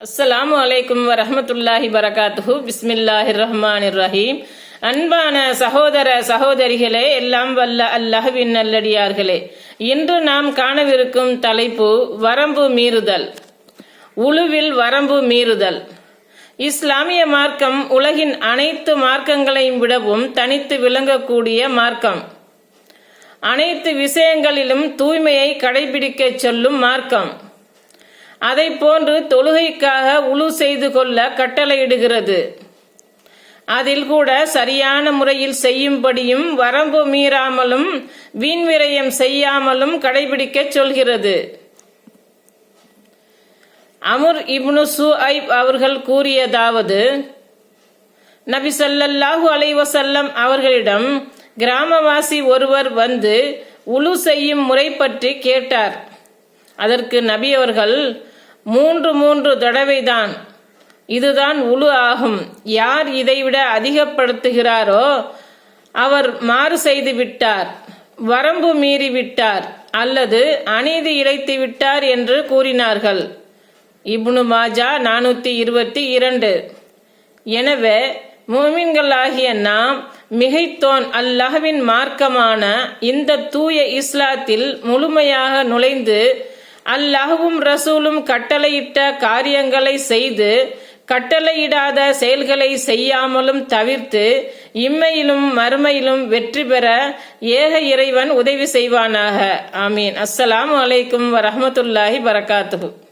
அஸ்ஸலாமு அலைக்கும் வரமத்துல்லாஹி வரகாத்துஹு. பிஸ்மில்லாஹிர் ரஹ்மான் ரஹீம் அன்பான சகோதர சகோதரிகளே எல்லாம் வல்ல அல்லாஹ்வின் நல்லடியார்களே. இன்று நாம் காணவிருக்கும் தலைப்பு வரம்பு மீறுதல். உழுவில் வரம்பு மீறுதல். இஸ்லாமிய மார்க்கம் உலகின் அனைத்து மார்க்கங்களையும் விடவும் தனித்து விளங்கக்கூடிய மார்க்கம். அனைத்து விஷயங்களிலும் தூய்மையை கடைபிடிக்கச் சொல்லும் மார்க்கம். அதை போன்று தொழுகைக்காக உழு செய்து கொள்ள கட்டளையிடுகிறது. அதில் கூட சரியான முறையில் செய்யும்படியும் வரம்பு மீறாமலும் வீண்விரயம் செய்யாமலும் கடைபிடிக்க சொல்கிறது. அமுர் இப்னு சுஐப் அவர்கள் கூறியதாவது நபி சல்லல்லாஹு அலைவசல்லம் அவர்களிடம் கிராமவாசி ஒருவர் வந்து உழு செய்யும் முறை பற்றி கேட்டார். அதற்கு நபி அவர்கள் மூன்று மூன்று தடவைதான். இதுதான் உழு ஆகும். யார் இதைவிட அதிகப்படுத்துகிறாரோ அவர் மாறு செய்து விட்டார். வரம்பு மீறி விட்டார். அல்லது அநீதி இழைத்து விட்டார் என்று கூறினார்கள். இப்னு மாஜா நானூத்தி இருபத்தி இரண்டு. எனவே மூமின்களாகிய நாம் மிகைத்தோன் அல்லாஹ்வின் மார்க்கமான இந்த தூய இஸ்லாத்தில் முழுமையாக நுழைந்து அல்லாஹ்வும் ரசூலும் கட்டளையிட்ட காரியங்களை செய்து கட்டளையிடாத செயல்களை செய்யாமலும் தவிர்த்து இம்மையிலும் மறுமையிலும் வெற்றி பெற ஏக இறைவன் உதவி செய்வானாக. ஆமீன். அஸ்ஸலாம் அலைக்கும் வரமத்துல்லாஹி வரகாத்துஹு